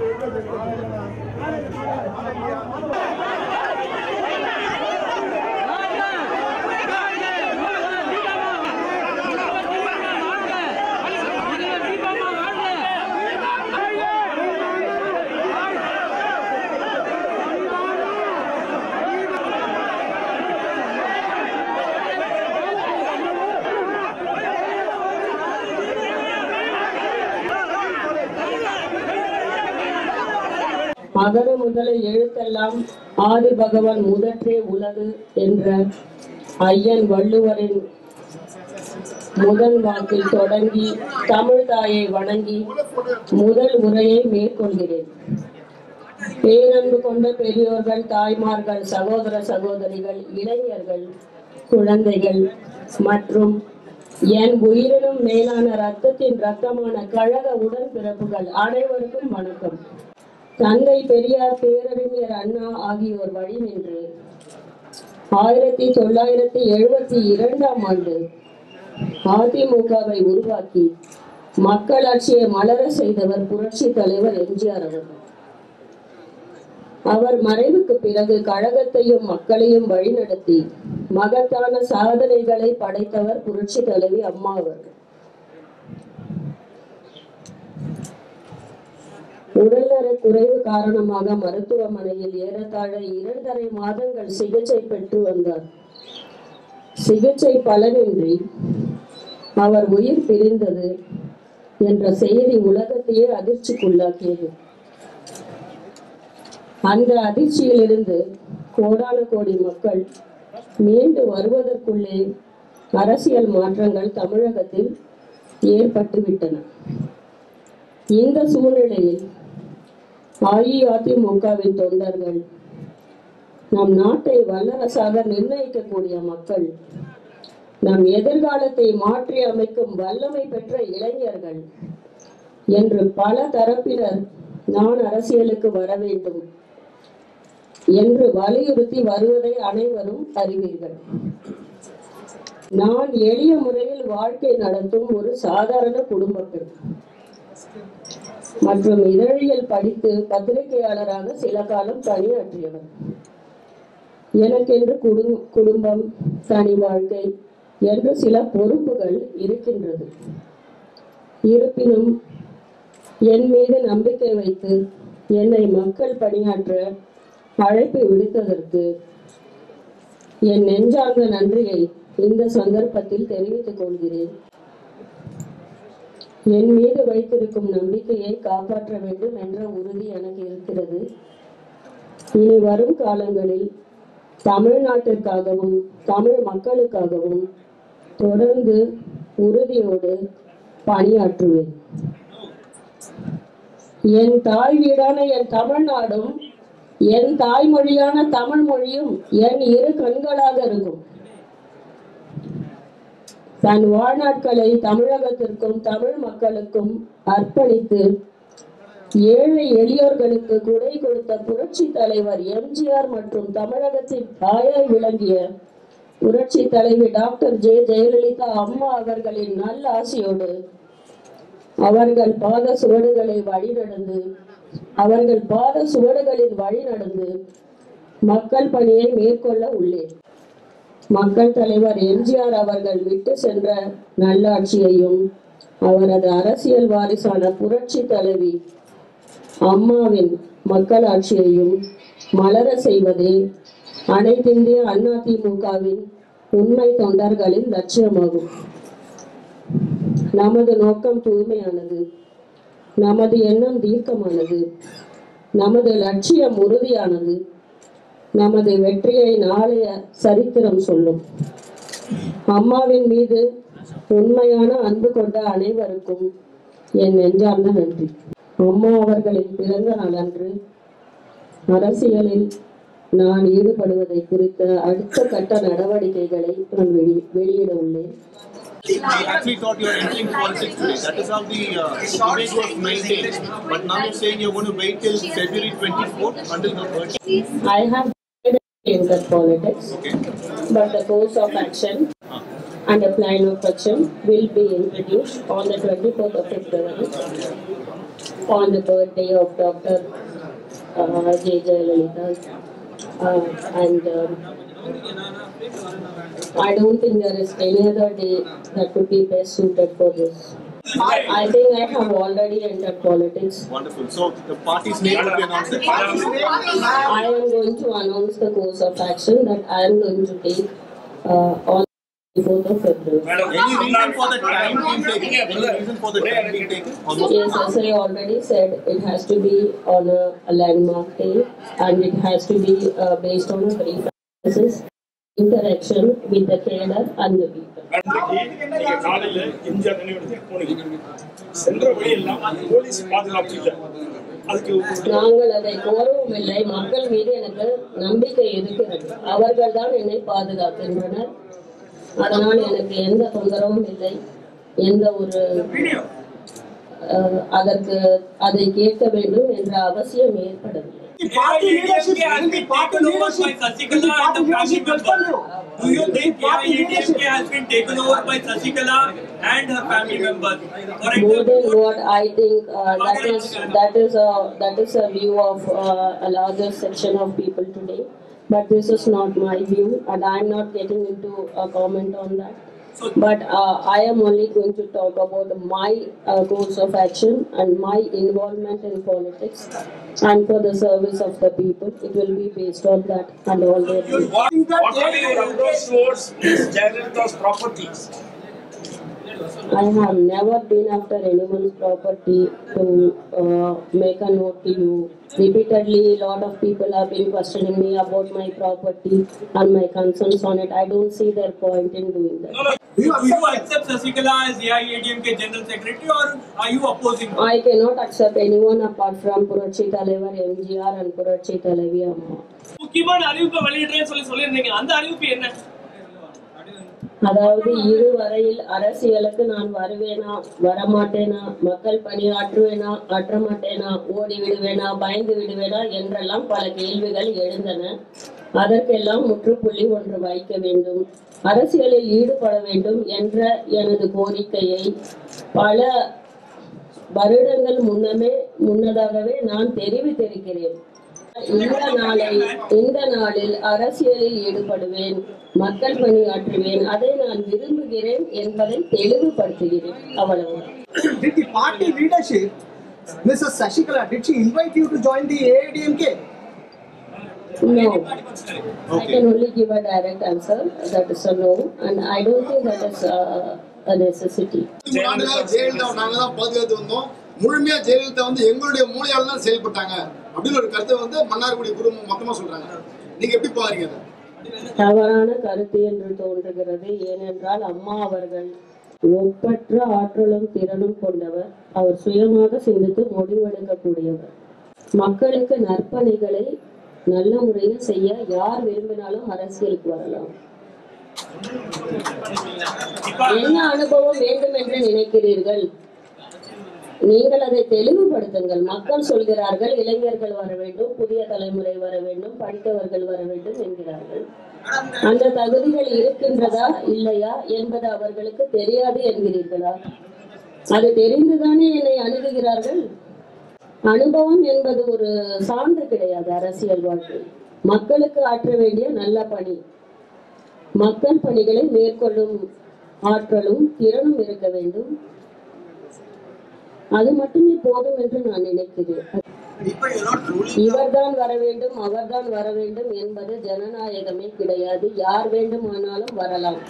¡Vamos! ¡Vamos! ¡Vamos! அகர முதல எழுத்தெல்லாம் ஆதி பகவான் முதற்றே உலகு என்ற ஐயன் வள்ளுவரின் முதல் வாக்கில் தொடங்கி தமிழ் தாயை வணங்கி முதல் உரையை மேற்கொள்கிறேன். பேரன்பு கொண்ட பெரியோர்கள் தாய்மார்கள் சகோதர சகோதரிகள் இளைஞர்கள் குழந்தைகள் மற்றும் என் உயிரினும் மேலான ரத்தத்தின் ரத்தமான கழக உடன்பிறப்புகள் அனைவருக்கும் வணக்கம். தந்தை பெரியார் பேரறிஞர் அண்ணா ஆகியோர் வழி நின்று ஆயிரத்தி தொள்ளாயிரத்தி எழுபத்தி இரண்டாம் ஆண்டு அதிமுகவை உருவாக்கி மக்களாட்சியை மலர செய்தவர் புரட்சி தலைவர் எம்ஜிஆர் அவர்கள். அவர் மறைவுக்கு பிறகு கழகத்தையும் மக்களையும் வழிநடத்தி மகத்தான சாதனைகளை படைத்தவர் புரட்சி தலைவி அம்மா அவர்கள். உடல்நலக் குறைவு காரணமாக மருத்துவமனையில் ஏறத்தாழ இரண்டரை மாதங்கள் சிகிச்சை பெற்று வந்தார். சிகிச்சை பலனின்றி அவர் உயிர் பிரிந்தது என்ற செய்தி உலகத்தையே அதிர்ச்சிக்குள்ளாக்கியது. அந்த அதிர்ச்சியிலிருந்து கோடான கோடி மக்கள் மீண்டு வருவதற்குள்ளே அரசியல் மாற்றங்கள் தமிழகத்தில் ஏற்பட்டுவிட்டன. இந்த சூழ்நிலையில் அஇஅதிமுகவின் தொண்டர்கள் நம் நாட்டை வல்லரசாக நிர்ணயிக்கக்கூடிய மக்கள் நம் எதிர்காலத்தை மாற்றி அமைக்கும் வல்லமை பெற்ற இளைஞர்கள் என்று பல தரப்பினர் நான் அரசியலுக்கு வர வேண்டும் என்று வலியுறுத்தி வருவதை அனைவரும் அறிவீர்கள். நான் எளிய முறையில் வாழ்க்கை நடத்தும் ஒரு சாதாரண குடும்ப பெண் மற்றும் இதழியல் படித்து பத்திரிகையாளராக சில காலம் பணியாற்றியவர். எனக்கென்று குடும்பம் தனி வாழ்க்கை என்று சில பொறுப்புகள் இருக்கின்றது. இருப்பினும் என் மீது நம்பிக்கை வைத்து என்னை மக்கள் பணியாற்ற அழைப்பு விடுத்ததற்கு என் நெஞ்சார்ந்த நன்றியை இந்த சந்தர்ப்பத்தில் தெரிவித்துக் கொள்கிறேன். என் மீது வைத்திருக்கும் நம்பிக்கையை காப்பாற்ற வேண்டும் என்ற உறுதி எனக்கு இருக்கிறது. இனி வரும் காலங்களில் தமிழ்நாட்டிற்காகவும் தமிழ் மக்களுக்காகவும் தொடர்ந்து உறுதியோடு பணியாற்றுவேன். என் தாய் வீடான என் தமிழ்நாடும் என் தாய்மொழியான தமிழ் மொழியும் என் இரு கண்களாக இருக்கும். தன் வாழ்நாட்களை தமிழகத்திற்கும் தமிழ் மக்களுக்கும் அர்ப்பணித்து ஏழை எளியோர்களுக்கு குடை கொடுத்த புரட்சி தலைவர் எம்ஜிஆர் மற்றும் தமிழகத்தின் தாயாய் விளங்கிய புரட்சி தலைவி டாக்டர் ஜே. ஜெயலலிதா அம்மா அவர்களின் நல்ல ஆசையோடு அவர்கள் பாத சுவடுகளை வழிநடந்து அவர்கள் பாத சுவடுகளின் வழி நடந்து மக்கள் பணியை மேற்கொள்ள உள்ளேன். மக்கள் தலைவர் எம்ஜிஆர் அவர்கள் விட்டு சென்ற நல்லாட்சியையும் அவரது அரசியல் வாரிசான புரட்சி தலைவி அம்மாவின் மக்களாட்சியையும் மலர செய்வதே அனைத்திந்திய அண்ணா திமுகவின் உண்மை தொண்டர்களின் லட்சியமாகும். நமது நோக்கம் தூய்மையானது. நமது எண்ணம் தீர்க்கமானது. நமது லட்சியம் உறுதியானது. நமது வெற்றியை நாளைய சரித்திரம் சொல்லும் அம்மாவின் மீது உண்மையான அன்பு கொண்ட அனைவருக்கும் என் நெஞ்சார்ந்த நன்றி அம்மா அவர்களின் பிறந்த நாள் அன்று அரசியலில் நான் ஈடுபடுவதை குறித்த அடுத்த கட்ட நடவடிக்கைகளை நான் வெளி வெளியிட உள்ளேன் We actually thought you were entering politics today. That is how the uh, image was maintained. But now you're saying you're going to wait till February 24th until the 30th. I have entered politics, Okay. but the course of action and the plan of action will be introduced on the 24th of February on the birthday of Dr. Uh, J. Jayalalitha. Uh, and um, I don't think there is any other day that could be best suited for this. I think I have already entered politics. Wonderful. So the party's name will be announced. I am going to announce the course of action that I am going to take uh, on 4th of February. Any reason for the time being taken? Any reason for the time being taken? Yes, as I already said, it has to be on a, a landmark day and it has to be uh, based on a brief analysis, interaction with the cadre and the people. அன்றைக்கு நீங்க காலையில எம்ஜிஆர் நினைவிடத்துக்கு போனீங்க. சென்ற வழியெல்லாம் police பாதுகாப்பு இல்லை. அதுக்கு நாங்கள் அதை கோரவும் இல்லை மக்கள் மீது எனக்கு நம்பிக்கை இருக்கிறது. அவர்கள் தான் என்னை பாதுகாக்கின்றனர். அதனால் எனக்கு எந்த தொந்தரவும் இல்லை. எந்த ஒரு அதற்கு அதை கேட்க வேண்டும் என்ற அவசியம் ஏற்படவில்லை. Party leadership has been taken over by Sasikala and the family members. Do you think AIADMK has been taken over by Sasikala and her family members? For More than what I think uh, that is that is a that is a view of uh, a larger section of people today. But this is not my view, and I am not getting into a comment on that. But uh, I am only going to talk about my uh, course of action and my involvement in politics, and for the service of the people. It will be based on that and all views. what, what are your approach towards Miss Jayalalitha's properties? I have never been after anyone's property to uh, make a note to you. Repeatedly, a lot of people have been questioning me about my property and my concerns on it. I don't see their point in doing that. no, no. Do you, accept Sasikala as AIADMK General Secretary or are you opposing her? I cannot accept anyone apart from Purachi தலைவர் MGR and Purachi தலைவி அம்மா முக்கியமான அறிவிப்பை வெளியிடுறேன்னு சொல்லி சொல்லியிருந்தீங்க அந்த அறிவிப்பு என்ன அதாவது இதுவரையில் அரசியலுக்கு நான் வருவேனா? வரமாட்டேனா? மக்கள் பணி ஆற்றுவேனா? ஆற்ற மாட்டேனா ஓடி விடுவேனா பயந்து விடுவேனா என்றெல்லாம் பல கேள்விகள் எழுந்தன. அதற்கெல்லாம் முற்றுப்புள்ளி ஒன்று வைக்க வேண்டும். அரசியலில் ஈடுபட வேண்டும் என்ற எனது கோரிக்கையை பல வருடங்கள் முன்னமே முன்னதாகவே நான் தெரிவித்திருக்கிறேன். இந்த நாளை இந்த நாளில் அரசியலில் ஈடுபடுவேன் மக்கள் பணியாற்றுவேன் அதை நான் விரும்புகிறேன் என்பதை தெளிவுபடுத்துகிறேன் Did the party leadership, Mrs. Shashikala, did she invite you to join the AIDMK? No. I Okay. can only give a direct answer. That is a no. And I don't think that is uh, a necessity. Jayalalithaa நாங்க தான் பாதுகாத்து வந்தோம் முழுமையா ஜெயலலிதா வந்து எங்களுடைய மூளையால தான் செயல்பட்டாங்க அப்படின்னு ஒரு கருத்தை வந்து மன்னார்குடி குடும்பம் மொத்தமா சொல்றாங்க. நீங்க எப்படி பாருங்க தவறான கருத்து என்று தோன்றுகிறது. ஏனென்றால் அம்மா அவர்கள் ஒப்பற்ற ஆற்றலும் திறனும் கொண்டவர். அவர் சுயமாக சிந்தித்து முடிவெடுக்கக்கூடியவர். மக்களுக்கு நற்பணிகளை நல்ல முறையில் செய்ய யார் விரும்பினாலும் அரசியலுக்கு வரலாம். என்ன அனுபவம் வேண்டும் என்று நினைக்கிறீர்கள்? நீங்கள் அதை தெளிவுபடுத்துங்கள். மக்கள் சொல்கிறார்கள் இளைஞர்கள் வர வேண்டும் புதிய தலைமுறை வர வேண்டும் படித்தவர்கள் வர வேண்டும் என்கிறார்கள். அந்த தகுதிகள் இருக்கின்றதா இல்லையா என்பது அவர்களுக்கு தெரியாது என்கிறீர்களா? அது தெரிந்துதானே என்னை அணுகுகிறார்கள்? அனுபவம் என்பது ஒரு சான்று கிடையாது அரசியல் வாழ்க்கை. மக்களுக்கு ஆற்ற வேண்டிய நல்ல பணி. மக்கள் பணிகளை மேற்கொள்ளும் ஆற்றலும் திறனும் இருக்க வேண்டும். அது மட்டுமே போதும் என்று நான் நினைக்கிறேன். இவர்தான் வர வேண்டும் அவர்தான் வர வேண்டும் என்பது ஜனநாயகமே கிடையாது. யார் வேண்டுமானாலும் வரலாம்.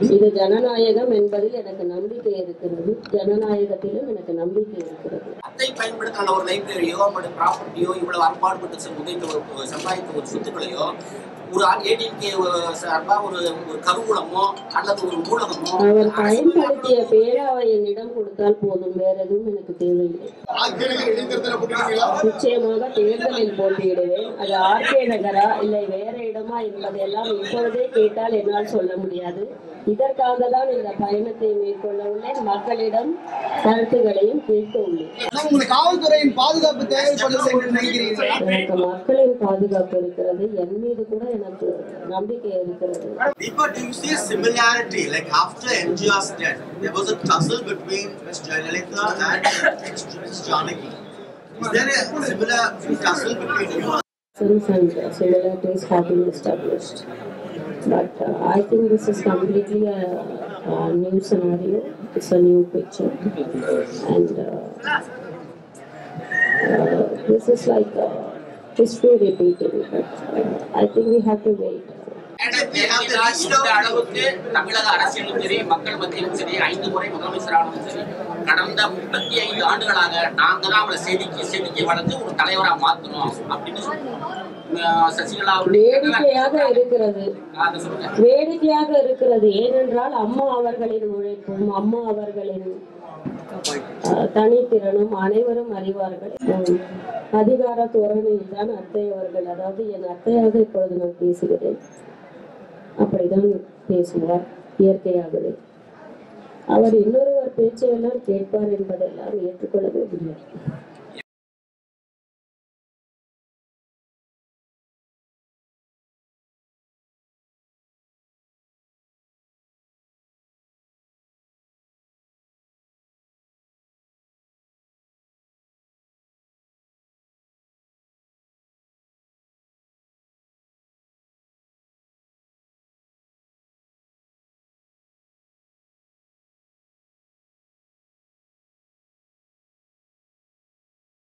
இது ஜனநாயகம் என்பதில் எனக்கு நம்பிக்கை இருக்கிறது. ஜனநாயகத்திலும் எனக்கு நம்பிக்கை இருக்கிறது. அதை பயன்படுத்தின ஒரு லைப்ரரியோ அவங்களோட ப்ராப்பர்ட்டியோ இவ்வளவு அற்பாடுபட்டு செ- உதைத்த ஒரு சம்பாதித்த ஒரு சொத்துக்களையோ ஒரு ஏடிஎம்கே சார்பா ஒரு ஒரு கருவூலமோ அல்லது ஒரு நூலகமோ அவர் பயன்படுத்திய பேராவை என்னிடம் கொடுத்தால் போதும். வேற எதுவும் எனக்கு தேவையில்லை. நிச்சயமாக தேர்தலில் போட்டியிடுவேன். அது ஆர்கே நகரா இல்லை வேற இடமா என்பதெல்லாம் இப்பொழுதே கேட்டால் என்னால் சொல்ல முடியாது. இதற்காக தான் இந்த பயணத்தை மேற்கொள்ள உள்ளேன் மக்களிடம் கருத்துகளையும் கேட்க உள்ளேன் காவல்துறையின் பாதுகாப்பு எனக்கு மக்களின் பாதுகாப்பு இருக்கிறது என் மீது கூட எனக்கு நம்பிக்கை இருக்கிறது Deepa, do you see a similarity? Like after MGR's death, there was a tussle between Ms. Jayalalitha and Ms. Janaki. Is there a similar tussle between you Since and similarities have been established. But uh, I think this is completely a, a new scenario. It's a new picture. And uh, uh, this is like uh, history repeating. But uh, I think we have to wait. இந்த அளவுக்கு தமிழக அரசியலும் சரி மக்கள் மத்தியிலும் சரி ஐந்து முறை முதலமைச்சரானதும் சரி கடந்த முப்பத்தி ஐந்து ஆண்டுகளாக நாங்க தான் அவளை செதுக்கி செதுக்கி வளர்த்து ஒரு தலைவரா மாத்தணும் அப்படின்னு சொல்லி வேடிக்கையாக இருக்கிறது. வேடிக்கையாக இருக்கிறது. ஏனென்றால் அம்மா அவர்களின் உழைப்பும் அம்மா அவர்களின் தனித்திறனும் அனைவரும் அறிவார்கள். அதிகார தோரணையில் தான் அத்தை அவர்கள் அதாவது என் அத்தையாக இப்பொழுது நான் பேசுகிறேன். அப்படிதான் பேசுவார் இயற்கையாகவே. அவர் இன்னொருவர் பேச்சையெல்லாம் கேட்பார் என்பதெல்லாம் ஏற்றுக்கொள்ளவே முடியாது